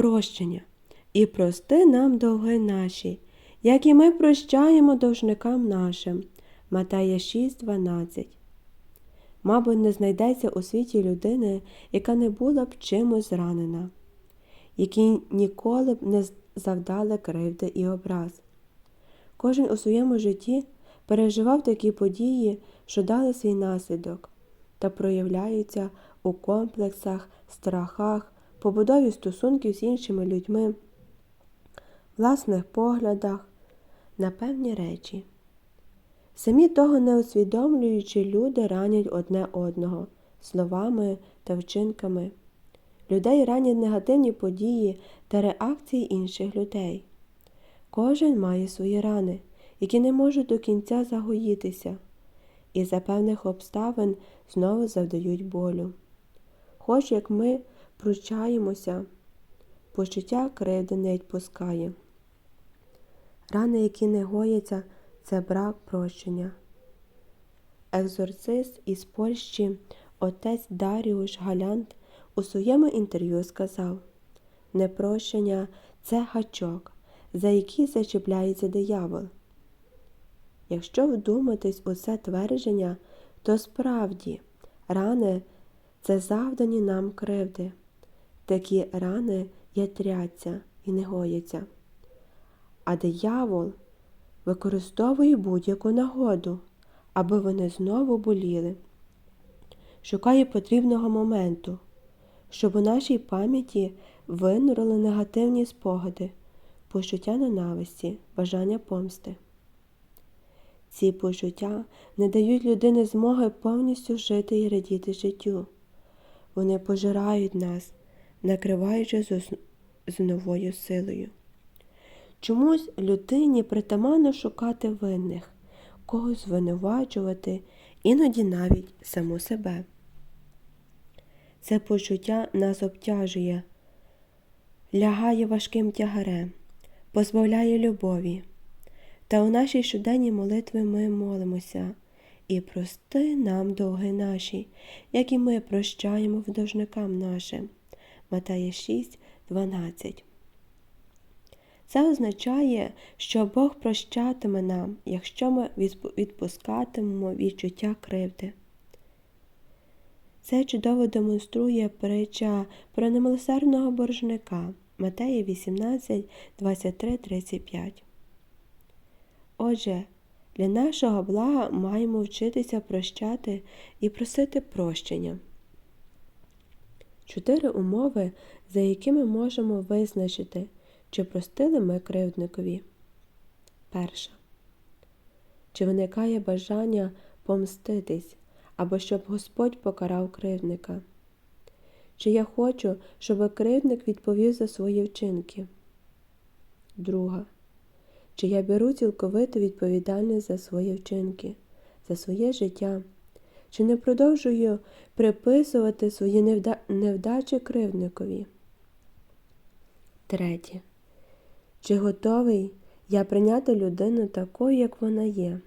прощення і прости нам довги наші, як і ми прощаємо довжникам нашим. Матея 6,12 Мабуть, не знайдеться у світі людини, яка не була б чимось зранена, які ніколи б не завдали кривди і образ. Кожен у своєму житті переживав такі події, що дали свій наслідок та проявляються у комплексах, страхах, побудові стосунків з іншими людьми, власних поглядах на певні речі. Самі того не усвідомлюючи, люди ранять одне одного словами та вчинками. Людей ранять негативні події та реакції інших людей. Кожен має свої рани, які не можуть до кінця загоїтися, і за певних обставин знову завдають болю. Хоч як ми пручаємося, почуття кривди не відпускає. Рани, які не гояться, це брак прощення. Екзорцист із Польщі отець Даріуш Галянт у своєму інтерв'ю сказав Непрощення це гачок, за який зачіпляється диявол. Якщо вдуматись у це твердження, то справді рани це завдані нам кривди. Такі рани ятряться і не гояться. А диявол використовує будь-яку нагоду, аби вони знову боліли. Шукає потрібного моменту, щоб у нашій пам'яті винурили негативні спогади, почуття ненависті, бажання помсти. Ці почуття не дають людині змоги повністю жити і радіти життю. Вони пожирають нас, накриваючи з, новою силою. Чомусь людині притаманно шукати винних, когось звинувачувати, іноді навіть саму себе. Це почуття нас обтяжує, лягає важким тягарем, позбавляє любові. Та у нашій щоденній молитві ми молимося і прости нам довги наші, як і ми прощаємо вдовжникам нашим. Матея 6, 12 це означає, що Бог прощатиме нам, якщо ми відпускатимемо відчуття кривди. Це чудово демонструє притча про немилосердного боржника Матея 18, 23, 35. Отже, для нашого блага маємо вчитися прощати і просити прощення. Чотири умови, за якими можемо визначити. Чи простили ми кривдникові? Перша. Чи виникає бажання помститись або щоб Господь покарав кривдника? Чи я хочу, щоб кривдник відповів за свої вчинки? Друга. Чи я беру цілковиту відповідальність за свої вчинки, за своє життя? Чи не продовжую приписувати свої невда... невдачі кривдникові? Третє. Чи готовий я прийняти людину такою, як вона є,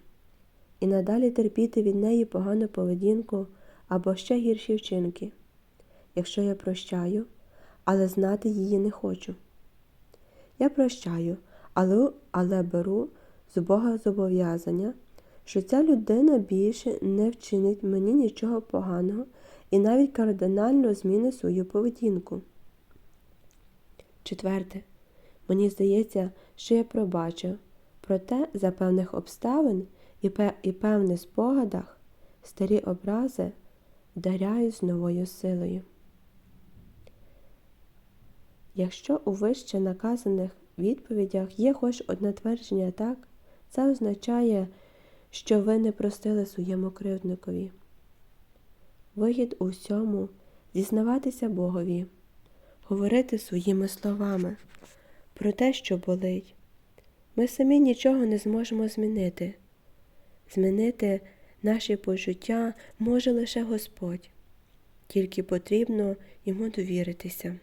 і надалі терпіти від неї погану поведінку або ще гірші вчинки, якщо я прощаю, але знати її не хочу? Я прощаю, але, але беру з Бога зобов'язання, що ця людина більше не вчинить мені нічого поганого і навіть кардинально змінить свою поведінку. Четверте. Мені здається, що я пробачив, проте за певних обставин і певних спогадах старі образи вдаряють з новою силою. Якщо у вище наказаних відповідях є хоч одне твердження так, це означає, що ви не простили своєму кривдникові. Вихід у всьому зізнаватися Богові, говорити своїми словами про те, що болить. Ми самі нічого не зможемо змінити. Змінити наші почуття може лише Господь, тільки потрібно йому довіритися.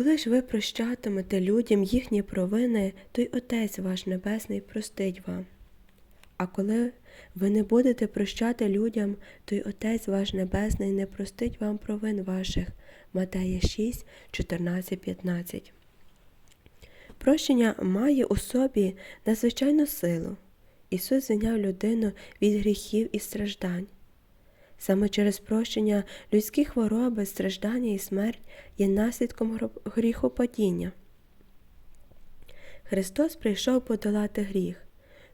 Коли ж ви прощатимете людям їхні провини, той Отець ваш Небесний простить вам. А коли ви не будете прощати людям, то й Отець ваш Небесний не простить вам провин ваших. Матея 6, 14, 15. Прощення має у собі надзвичайну силу. Ісус звільняв людину від гріхів і страждань. Саме через прощення людські хвороби, страждання і смерть є наслідком гріхопадіння. Христос прийшов подолати гріх,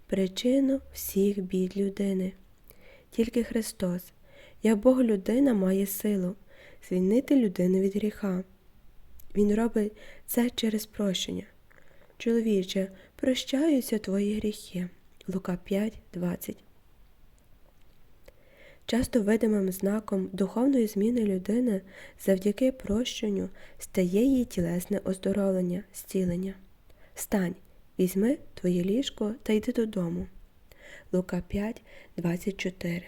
причину всіх бід людини. Тільки Христос, як Бог людина, має силу звільнити людину від гріха. Він робить це через прощення. Чоловіче, прощаються твої гріхи. Лука 5, 20. Часто видимим знаком духовної зміни людини завдяки прощенню стає її тілесне оздоровлення, зцілення. Стань, візьми твоє ліжко та йди додому. Лука 5, 24.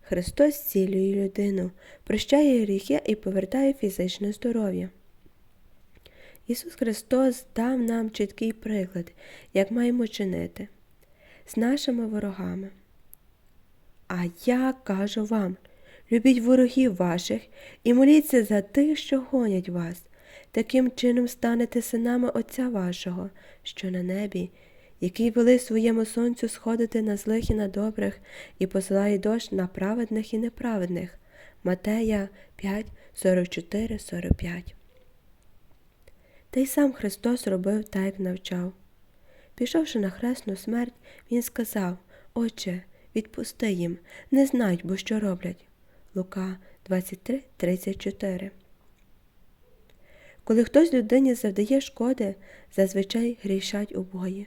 Христос зцілює людину, прощає гріхи і повертає фізичне здоров'я. Ісус Христос дав нам чіткий приклад, як маємо чинити з нашими ворогами. А я кажу вам, любіть ворогів ваших і моліться за тих, що гонять вас. Таким чином станете синами Отця вашого, що на небі, який вели своєму сонцю сходити на злих і на добрих, і посилає дощ на праведних і неправедних. Матея 5, 44, 45 Та й сам Христос робив так, як навчав. Пішовши на хресну смерть, Він сказав Отче, відпусти їм, не знають, бо що роблять. Лука 23, 34 Коли хтось людині завдає шкоди, зазвичай грішать обоє.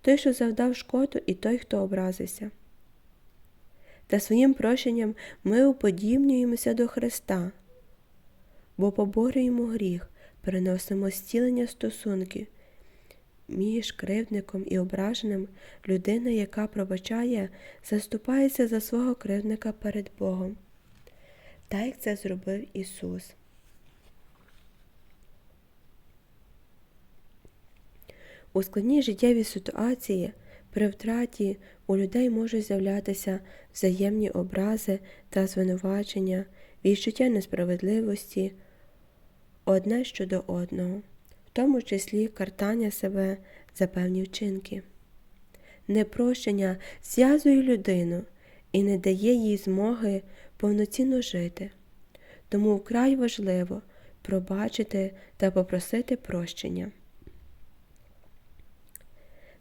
Той, що завдав шкоду, і той, хто образився. Та своїм прощенням ми уподібнюємося до Христа, бо поборюємо гріх, переносимо зцілення стосунків між кривдником і ображеним людина, яка пробачає, заступається за свого кривдника перед Богом. Так як це зробив Ісус. У складній життєвій ситуації при втраті у людей можуть з'являтися взаємні образи та звинувачення, відчуття несправедливості одне щодо одного, тому числі картання себе за певні вчинки. Непрощення зв'язує людину і не дає їй змоги повноцінно жити. Тому вкрай важливо пробачити та попросити прощення.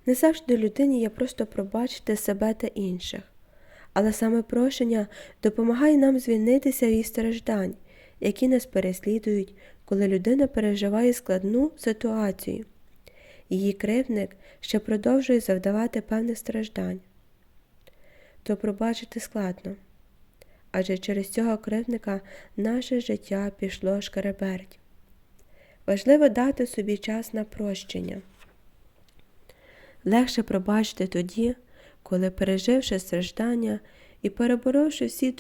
Не завжди людині є просто пробачити себе та інших, але саме прощення допомагає нам звільнитися від страждань, які нас переслідують, коли людина переживає складну ситуацію. Її кривдник ще продовжує завдавати певних страждань. То пробачити складно, адже через цього кривдника наше життя пішло шкереберть. Важливо дати собі час на прощення. Легше пробачити тоді, коли, переживши страждання і переборовши всі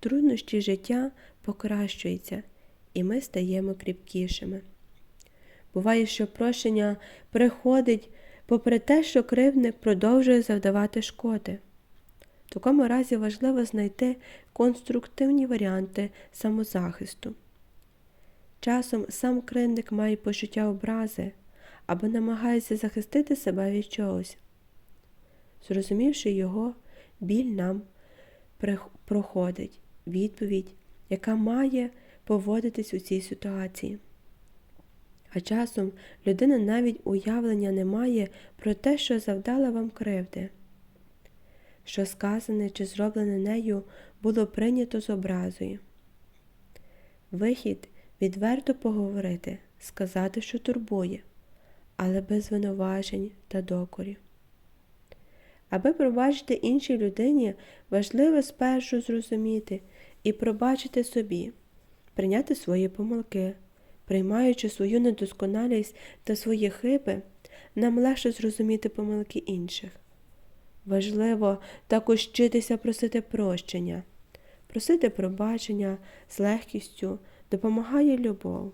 труднощі життя, покращується, і ми стаємо кріпкішими. Буває, що прощення приходить попри те, що кривдник продовжує завдавати шкоди. В такому разі важливо знайти конструктивні варіанти самозахисту. Часом сам кривдник має почуття образи або намагається захистити себе від чогось. Зрозумівши його, біль нам проходить відповідь, яка має поводитись у цій ситуації. А часом людина навіть уявлення не має про те, що завдала вам кривди, що сказане чи зроблене нею було прийнято з образою. Вихід відверто поговорити, сказати, що турбує, але без звинуважень та докорів. Аби пробачити іншій людині, важливо спершу зрозуміти і пробачити собі, прийняти свої помилки. Приймаючи свою недосконалість та свої хиби, нам легше зрозуміти помилки інших. Важливо також вчитися просити прощення, просити пробачення з легкістю допомагає любов.